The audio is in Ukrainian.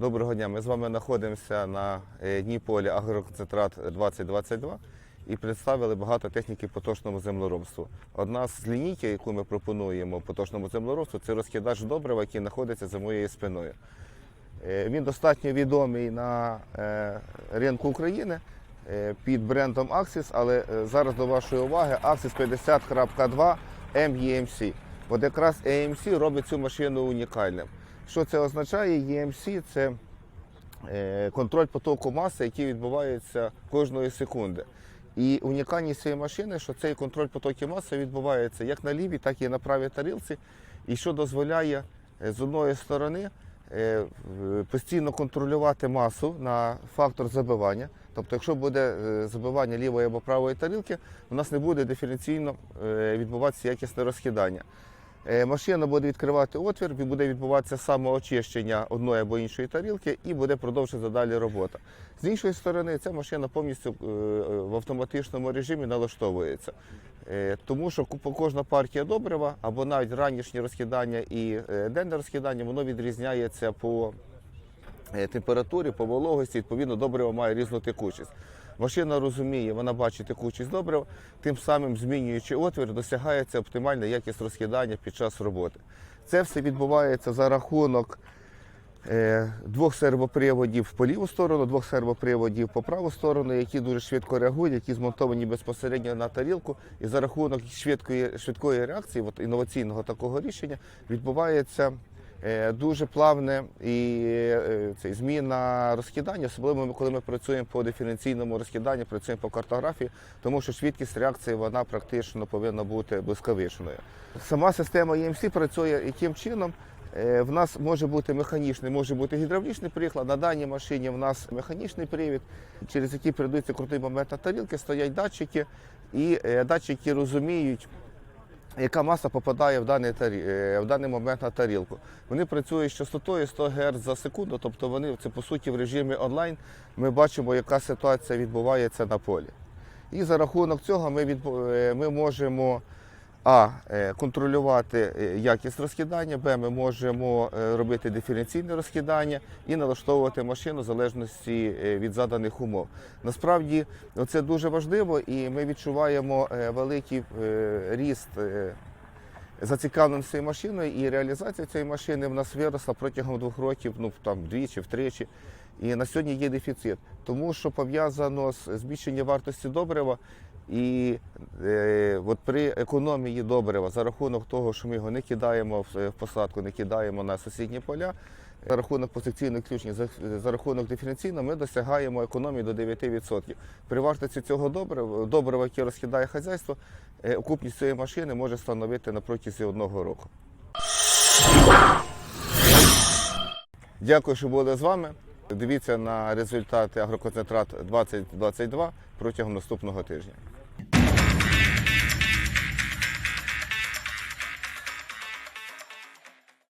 Доброго дня. Ми з вами знаходимося на е, дні поля агроконцентрат 2022 і представили багато техніки поточному землеробству. Одна з лінійки, яку ми пропонуємо поточному землеробству, це розкидач добрива, який знаходиться за моєю спиною. Е, Він достатньо відомий на е, ринку України під брендом Axis, але зараз до вашої уваги Axis 50.2 MEMC. От якраз AMC робить цю машину унікальним. Що це означає? EMC – це е, контроль потоку маси, який відбувається кожної секунди. І унікальність цієї машини, що цей контроль потоку маси відбувається як на лівій, так і на правій тарілці, і що дозволяє е, з одної сторони е, постійно контролювати масу на фактор забивання. Тобто, якщо буде забивання лівої або правої тарілки, у нас не буде диференційно відбуватися якісне розкидання. Е, Машина буде відкривати отвір, буде відбуватися самоочищення одної або іншої тарілки, і буде продовжуватися далі робота. З іншої сторони, ця машина повністю е, в автоматичному режимі налаштовується. Е, Тому що кожна партія добрива, або навіть ранішнє розкидання і е, денне розкидання, воно відрізняється по е, температурі, по вологості, відповідно, добриво має різну текучість. Машина розуміє, вона бачить текучість добрива, тим самим змінюючи отвір, досягається оптимальна якість розкидання під час роботи. Це все відбувається за рахунок е, двох сервоприводів по ліву сторону, двох сервоприводів по праву сторону, які дуже швидко реагують, які змонтовані безпосередньо на тарілку. І за рахунок швидкої, швидкої реакції, от, інноваційного такого рішення, відбувається дуже плавне і е, це, зміна розкидання, особливо коли ми працюємо по диференційному розкиданню, працюємо по картографії, тому що швидкість реакції вона практично повинна бути блискавичною. Сама система EMC працює яким чином? Е, В нас може бути механічний, може бути гідравлічний приклад. На даній машині в нас механічний привід, через який передаються крутий момент на тарілки, стоять датчики, і е, датчики розуміють, яка маса попадає в даний, тарі... е, в даний момент на тарілку. Вони працюють з частотою 100 Гц за секунду, тобто вони це по суті в режимі онлайн. Ми бачимо, яка ситуація відбувається на полі. І за рахунок цього ми, відбу- е, ми можемо а. е, контролювати е, якість розкидання, Б. Ми можемо е, робити диференційне розкидання і налаштовувати машину в залежності від заданих умов. Насправді це дуже важливо, і ми відчуваємо великий ріст. Зацікавленості цією машиною і реалізація цієї машини в нас виросла протягом двох років, ну там вдвічі, втричі. І на сьогодні є дефіцит, тому що пов'язано з збільшенням вартості добрива. І е, от при економії добрива за рахунок того, що ми його не кидаємо в, в посадку, не кидаємо на сусідні поля, за рахунок позиційних ключень, за, за рахунок диференційного, ми досягаємо економії до 9%. При вартості цього добрива, добрива, яке розкидає хазяйство, е, окупність цієї машини може становити на протязі одного року. Дякую, що були з вами. Дивіться на результати агроконцентрат 2022 протягом наступного тижня.